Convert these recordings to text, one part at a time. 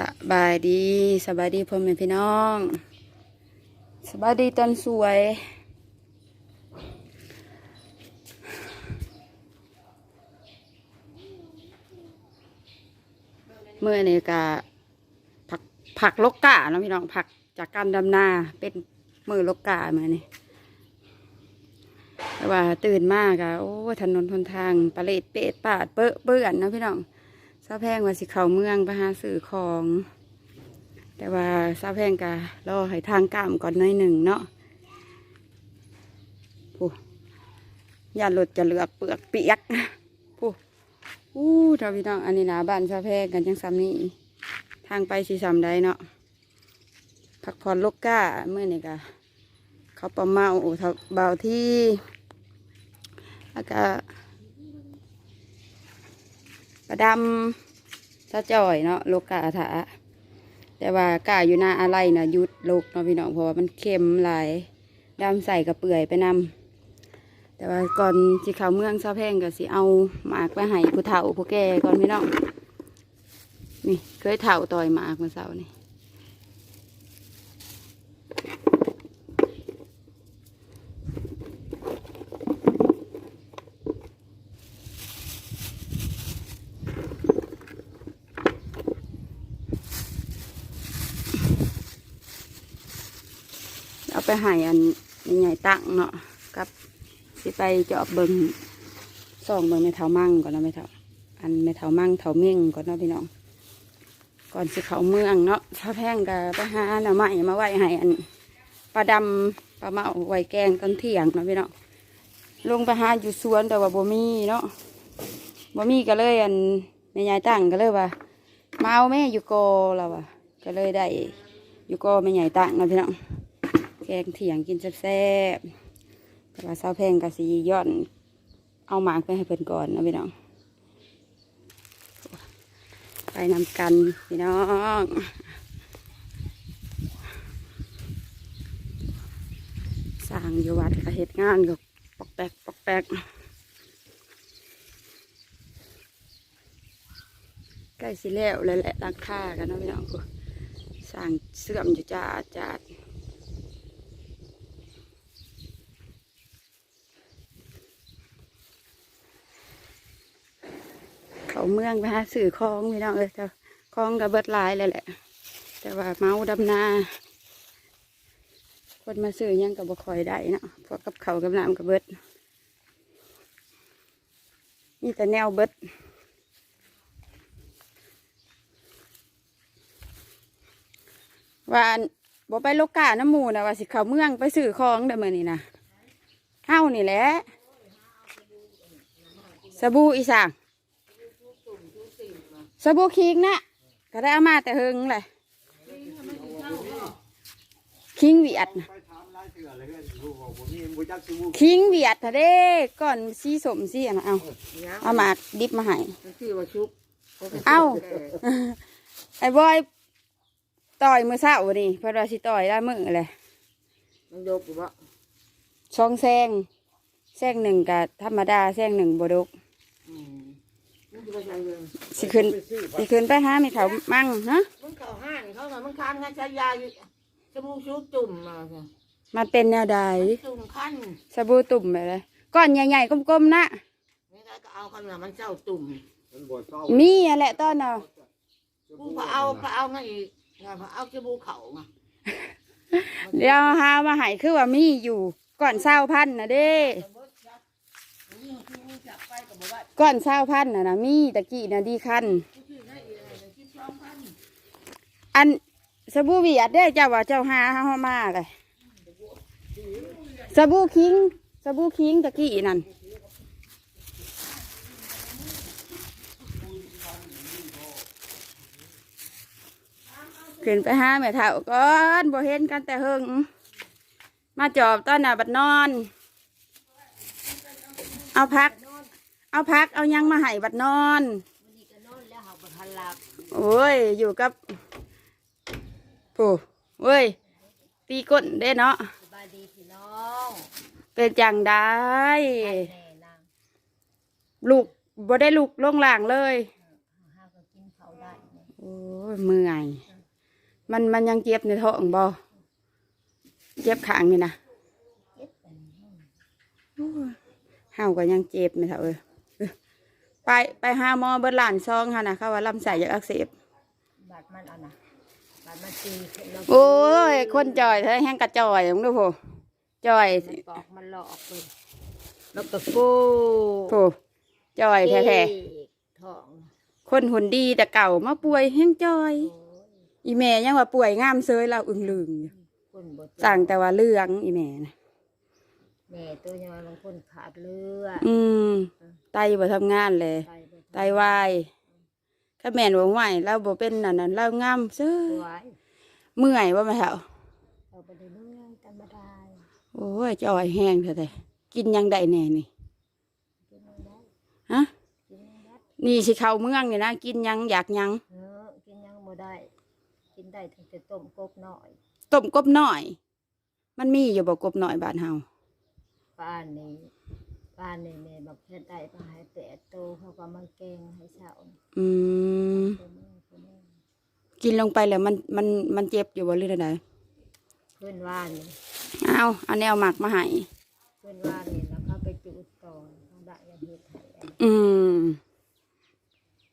สบายดีสบายดีพ่อแม่พี่น้องสบายดีตอนสวย เมื่อนี่ก็ผักผักลกกาเนะพี่น้องผักจากการดำนาเป็นมือลกกาเมื่อนี่แต่ว่าตื่นมากอะโอ้ถนนทนทางปลาเลดเป็ดปาดเปื้อเปื้อนนะพี่น้อง ซาแพงว่าสิเขาเมืองไปหาซื้อของ แต่ว่าซาแพงกะรอให้ทางกามก่อนหน่อยหนึ่งเนาะผู้ยาหลุดจะเลือกเปลือกเปียกผู้อู้ทาพี่น้องอันนี้นะบ้านซาแพงกันยังซ้ำนี้ทางไปสีซ้ำได้เนาะพักผ่อนลูกก้าเมื่อนี่กะเขาประเมาโอ้เท่าเบาที่แล้ว ก็ประดำซาจ่อยเนาะโลกาถาแต่ว่ากาอยู่หน้าอะไรนะยุดโลกเนาะพี่น้องเพราะว่ามันเค็มหลายดำใส่กับเปื่อยไปนำแต่ว่าก่อนสิเขาเมืองซาแพงก็สิเอาหมากไปให้ผู้เฒ่าผู้แก่ก่อนพี่น้องนี่เคยเฒ่าต่อยหมากมาเช้านี่ ให้อันใหญ่ๆตั้งเนาะกับสิไปเจาะเบิงส่องเบิงไม่เท่ามั่งก่อนเนาะไม่เท่าอันไม่เท่ามั่งเท่าเม่งก่อนเนาะพี่น้องก่อนสิเขาเมืองเนาะถ้าแพงก็ไปหาหน่อไม้มาไว้ให้อันปลาดำปลาเมาไว้แกงตอนเที่ยงเนาะพี่น้องลงไปหาอยู่สวนแต่ว่าบ่มีเนาะบ่มีก็เลยอันแม่ยายตั้งก็เลยว่ามาเอาแม่อยู่โกเราอะก็เลยได้อยู่โกแม่ยายตั้งเนาะพี่น้อง แกงเที่ยงกินแซ่บๆแต่ว่าสาแพงก็สิย้อน เอาหมากไปให้เพิ่นก่อนนะพี่น้อง ไปนำกันพี่น้องสร้างอยู่วัดก็เหตุงานก็ปอกแปกปอกแปกใกล้สิแล้วเลยแหละราคากันนะพี่น้องกูสร้างเสื่อมอยู่จ้าจาด เมืองไปหาสื่อคลองพี่น้องเอ้ยแต่คลองกับเบิดลายเลยแหละ แต่ว่าเมาดำนาคนมาซื้อยังกับบ่คอยได้เนาะเพราะกับเขากับน้ำกับเบิดนี่แต่แนวเบิดว่าอันบ่ไปโลกาน้ำหมูนะว่าสิเขาเมืองไปซื้อของเด้อมื่อนี้นะเฮ้านี่แหละสบู่อีสาง สบู่คิงนะก็ได้เอามาแต่เฮงเลยคิงเวียดน่ะไปถามรายเถื่อเลยเพื่อนรู้บอกผมมีบุจักซูมูคิงเวียดทะเด้ก่อนสีสมสีอะนะเอาเอามาดิบมาให้ชื่อว่าชุบเอ้าไอ้บอยต่อยมือเศร้านี่เพราะว่าสิต่อยได้มือเลยมันยกอยู่บ่ช่องแซงแซงหนึ่งกับธรรมดาแซงหนึ่งบดก สิขึ้นสิขึ้นไปหาไม่เถามั่งฮะมันเข้าห้านเขาน่ะมันคันกันใช้ยาอยู่สบู่ชุบจุ่มมาสิมันเป็นแนวใดจุ่มคันสบู่ตุ่มไปเลยก้อนใหญ่ๆกลมๆนะนี่ก็เอาคันน่ะมันเจ้าตุ่มมันบวชเข้ามีอะแหละต้นเอากูพอเอาพอเอาไงอีกนะพอเอาสบู่เขาไงเดี๋ยวหามาใหายคือว่ามีอยู่ก่อนเศร้าพันนะเด้ ก่อนเศร้าพันนะนะมีตะกี้นะดีคัน อันสบู่เวียดเด้เจ้าว่าเจ้าหาเฮามาเลยสบู่คิงสบู่คิงตะกี้นั่นขึ้นไปหาแม่เฒ่าก่อนบ่เห็นกันแต่เฮิงมาจอบตอนหน้าบัดนอน เอาพัก เอาพักเอายังมาให้บัดนอนนี่ก็นอนแล้วเขาบ่ทันหลับโอ้ย อยู่กับผู้เว้ย ตีก้นได้เนาะ สบายดีพี่น้องเป็นจังได้ แน่นางลูกบ่ได้ลูกลงหลางเลย ห้าก็กินเขาได้โอ้ยเมื่อย มันมันยังเจ็บในท้องบ่เจ็บขางนี่นะเจ็บอันนี้อ้ยเฮาก็ยังเจ็บไม่เท่าเอ้ยเอย ไปไปหาหมอเบิดหลานซองค่ะนะเขาว่าลำไส้อยากอักเสบบาดมันเอานะบาดมันตีขึ้นแล้วโอ้ย คนจ่อยแท้แห้งกระจ่อยมึงดูโพจ่อยมันปอกมันหลอกเลยแล้วก็ฟูโพจ่อยแท้เจ๊กท้องๆคนหุ่นดีแต่เก่ามาป่วยแห้งจ่อย โอ้ยอีแม่ยังว่าป่วยงามเซยเราอึ้งลึงอยู่คนบ่เจ็บสั่งแต่ว่าเรื่องอีแม่นะแม่ตัวยอยบางคนขาดเลือดอืม ไตบ่ทำงานเลยไตบ่ไตวายถ้าแม่นบ่ไหวเราบ่เป็นนั่นนั่นเรางามเซสยวยเมื่อยบ่แม่เฒ่าเราไปได้เมื่อยธรรมดาโอ้ยจ่อยแห้งเถอะแต่กินยังได้แน่นี่กินไม่ได้ฮะกินไม่ได้นี่สิเข้าเมืองนี่นะกินยังอยากยังเออกินยังบ่ได้ กินได้ตั้งแต่ต้มกบน้อยต้มกบน้อย มันมีอยู่บ่กบน้อยบ้านเฮาป้านนี้ ป้านนี้แม่บอกแค่ได้มาให้แปดโตเขาก็มาแกงให้เช้าอืมตัวแม่ตัวแม่กินลงไปแล้วมันมันมันเจ็บอยู่บ่หรือไดเพื่อนว่านนี่เอาเอาแนวหมักมาให้เพื่อนว่านนี่แล้วเขาไปจูดก่อนเขาได้ยังเฮ็ดให้อันอืม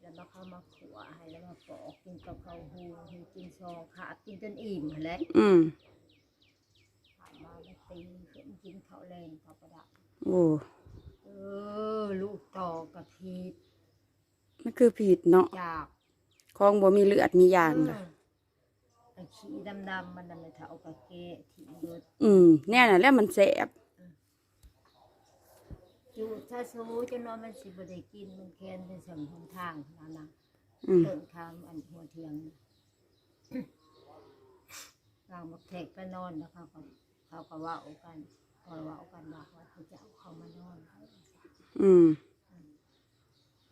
แล้วมาเข้ามาขัวให้แล้วมาปอกกินกับข้าวหูให้กินซองขาดกินจนอิ่มหั่นแหละอืมผ่านมาแล้วตีขึ้นกินข้าวแรงข้าวประดับ โอ้เออลูกต่อกระพีดมันคือผิดเนาะจากของบ่มีเลือดมียางเอล่ะอไอ้ขี้ดำๆมันน่ะไม่เท่ากับเกะที่รถอืมแน่น่ะแล้วมันแสบจูดถ้าสู้จะนอนมันสิบ่ได้กินมันแค้นเป็นสังหนทางนั่นน่ะอืมเติมคำอันหัวเทียงน่ะวางมาแทกไปนอนแล้วเขาก็เขาก็เว่ากันก็เว่ากันว่าว่าเขาจะเอาเขามานอน อืม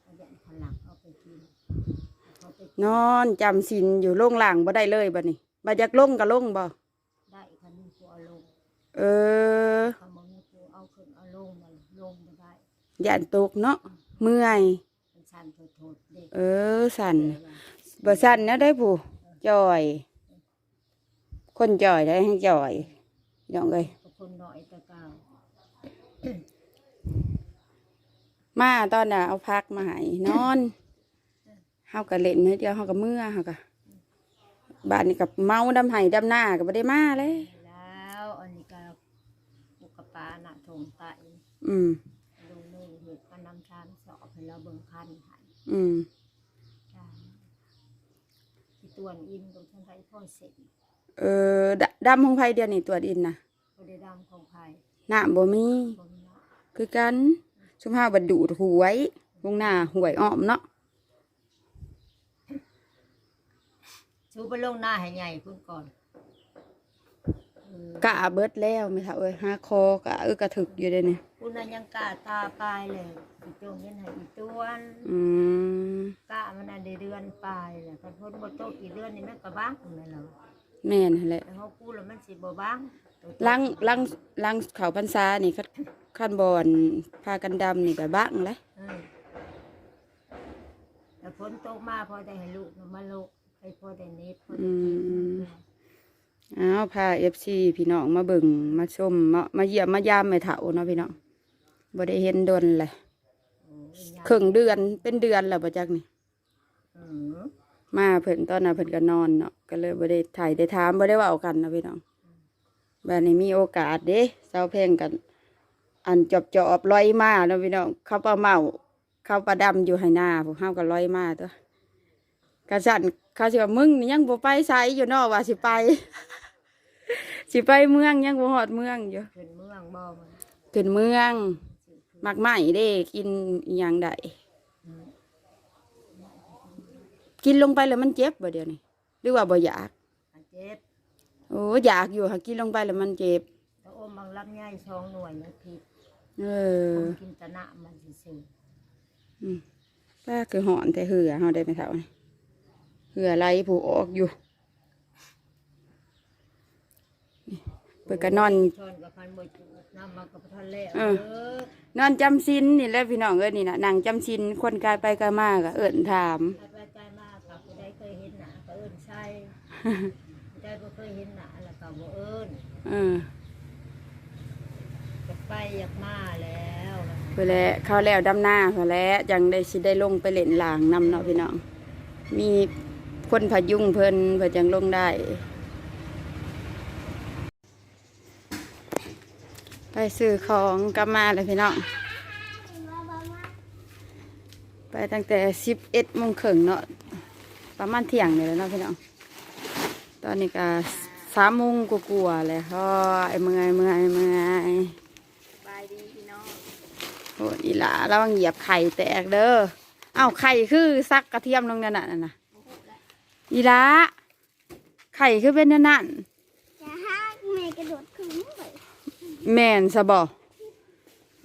เขาจะเขาหลักเอาไปกินเขาไปนอนจำศีลอยู่โรงหลังบ่ได้เลยบัดนี้บ่อยากลงก็ลงบ่ได้คันนี้กูเอาลงเออเขาบอกให้กูเอาขึ้นเอาลงมาลงไม่ได้ย่านตกเนาะเมื่อยมันชันโทษๆเด็กเออสั่นเลยว่าบ่สั่นนะได้ผู้จ่อย คนจ่อยได้ให้จ่อยน้องเอ้ยก็คนน้อยแตะเกา มาตอนน่ะเอาพักมาให้นอนเฮาก็เล่นนิดเดียวเฮาก็เมื่อเฮาก็บ้านนี้กับเมาดำไห้ดำหน้าก็บ่ได้มาเลย แล้วอันนี้ก็ปุกกะปาหน้าทงไตอืมลงมือเห็ดกันนำชานสอบให้เราเบิ่งคันใหายอืมจ้าที่ตัวนอินกับท่านไทยพ่อเสร็จเออดดำของไผเดียวนี่ตัวจอินน่ะบริดำของไผ่น้ำบ่มีบนนะคือกัน ชุมเฮาบัดดูดหวยลงหน้าหวยอ้อมเนาะชูไปลงหน้าให้ใหญ่พุ่นก่อนเออกะเบิดแล้วไม่เท่าเอ้ยหาคอกะเอ้ยกระถึกอยู่เด้นี่พุ่นนั้นยังกาตาปลายเลยอีจงเงินให้อีตวนอืมกะมันอันได้เดือนปลายแหละกันพ้นบ่โตกอีกเดือนนี่แม่ก็บ้างนั่นแหละแม่นหั่นแหละแต่เฮากู้แล้วมันสิบ่บ้างตัวโตลังลังลังเขาพรรษานี่คั นคันบอนพากันดำนี่ก็บักเลยเออแต่พ้นโตกมาพอได้ให้ลูกมาลูกให้พอได้เน็ตพอได้กินอ้าวพา FC พี่น้องมาเบิ่งมาชมมามาเยี่ยมมายามแม่เฒ่าเนาะพี่น้องบ่ได้เห็นดนเลยโอ้ยยายครึ่งเดือนเป็นเดือนแล้วบ่จักนี่ อืมมาเพิ่นตอนน่ะเพิ่นก็นอนเนาะก็เลยบ่ได้ถ่ายได้ถามบ่ได้เว้ากันเนาะพี่น้องบัดนี้มีโอกาสเด้เซาเพลงกัน อันจอบจอบๆลอยมาเนาะพี่น้องเขาปลาเมาเขาปลาดำอยู่ให้หน้าพวกเฮาก็ลอยมาตัวกระสั่นเขาสิว่ามึงนี่ยังบ่ไปไสอยู่เนาะว่าสิไป สิไปเมืองยังบ่ฮอดเมืองอยู่ขึ้นเมืองบ่มันขึ้นเมืองมักไหม้เด้กินอหยังได้อืมกินลงไปแล้วมันเจ็บบ่เดี๋ยวนี้หรือว่าบ่อยากอันเจ็บ โอ้อยากอยู่หากินลงไปแล้วมันเจ็บแต่โอม บางลำไยสองหน่วยมันผิดเอผอมกินแตะนะมันสิซื่ออืมป้าคือหอนแต่เหือเฮาได้ไหมเท่านี่เหือไหลผูออกอยู่นี่เปิดก็นอนชอนกับพันบ่จูดน้ำมากับพันแล้วเอเอออนอนจำซินนี่แหละพี่น้องเอ้ยนี่นะนั่งจำซินคนกายไปกายมากะเอิญถามใครไปใจมากค่ะผู้ใดเคยเห็นหน้าก็เอิ้นใช่ยเห็นหน้าแล้วก็บ่เอิ้นเออก็ ไปอยากมาแล้วเพื่อแล้วเข้าแล้วดำหน้าเพื่อแล้วยังได้สิได้ลงไปเล่นหลางนำเนาะพี่น้อง มีคนพยุงเพิ่นเพื่อจังลงได้ ไปซื้อของกลับมาเลยพี่น้อง ไปตั้งแต่สิบเอ็ดโมงครึ่งเนาะประมาณเที่ยงนี่แหล้วเนาะพี่น้อง ตอนนี้ก็สามโมงกว่าๆเลยฮ้อยเมื่อยเมื่อยเมื่อย น้องโอ้อีหลาระวังเหยียบไข่แตกเด้อเอ้าไข่คือซักกระเทียมลงนั่นน่ะนั่นน่ะอีหลาไข่คือเป็นนั่นนั่นจะห้าแม่กระโดดขึ้นเลยแม่นซะบ่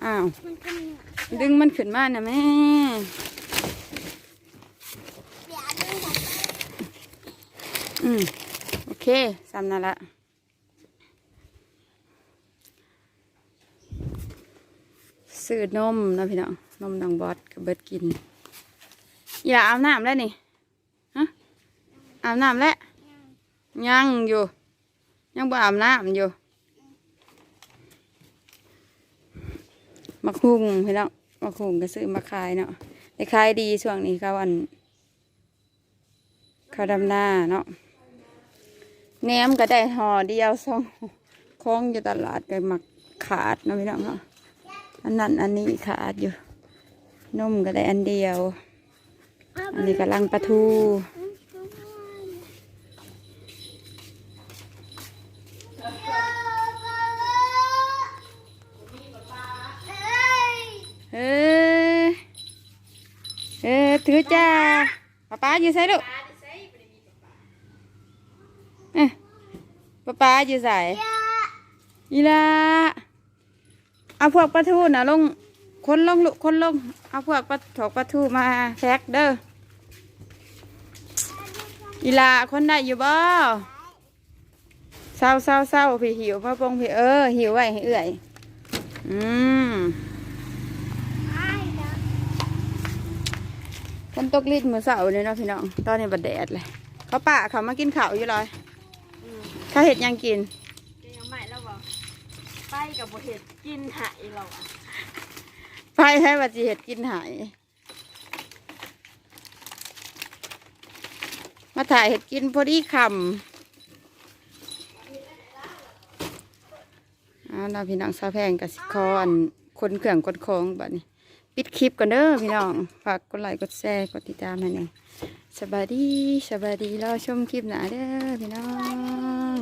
อ้าวมันก็มีดึงมันขึ้นมาน่ะแม่เดี๋ยวดึงแบบอืมโอเคซ้ำนั่นละ ซื้อนมนะพี่น้องนมดังบอสกับเบิร์ดกินอย่าอาบน้ำแล้วนี่ฮะอาบน้ำแล้วยังอยู่ ยังบ่อาบน้ำอยู่มาคุงพี่น้องมาคุงก็ซื้อมาขายเนาะได้ขายดีช่วงนี้เขาวันเขาดำหน้าเนาะแหนมก็ได้ห่อเดียวสองคล้องอยู่ตลาดก็มักขาดนะพี่น้องเนาะ อันนั้นอันนี้ขาดอยู่นมก็ได้อันเดียว อันนี้กำลังปลาทูเออเออถือจ้าป้าป้าอยู่ใส่ลูกเอ้ยป้าป้าอยู่ใส่อีละ เอาพวกปลาทูน่ะลงคนลงลูกคนลง เอาพวกปลาถอกปลาทูมาแพ็กเด้ออีละคนได้อยู่บ่เศร้าเศร้าเศร้าพี่หิวมาปงพี่เออ หิวไว้ให้เอื่อย อืมฝนตกลิดมือเสาร์เลยเนาะพี่น้อง ตอนนี้บัดแดดเลย เขาป่าเขามากินข้าวอยู่เลยเขาเห็ดหยังกินก็ยังไม่แล้วบ่ไปกับบ่เห็ด กินหายเราอะไปให้บัจีเห็ดกินหายมาถ่ายเห็ดกินพอดีคำเอาล่ะพี่น้องซาแพงกับสิคอนคนเครื่องกดของแบัดนี้ ปิดคลิปก่อนเด้อพี่น้อง ฝากกดไลค์กดแชร์กดติดตามให้หน่อยสบายดีสบายดีรอชมคลิปหน้าเด้อพี่น้อง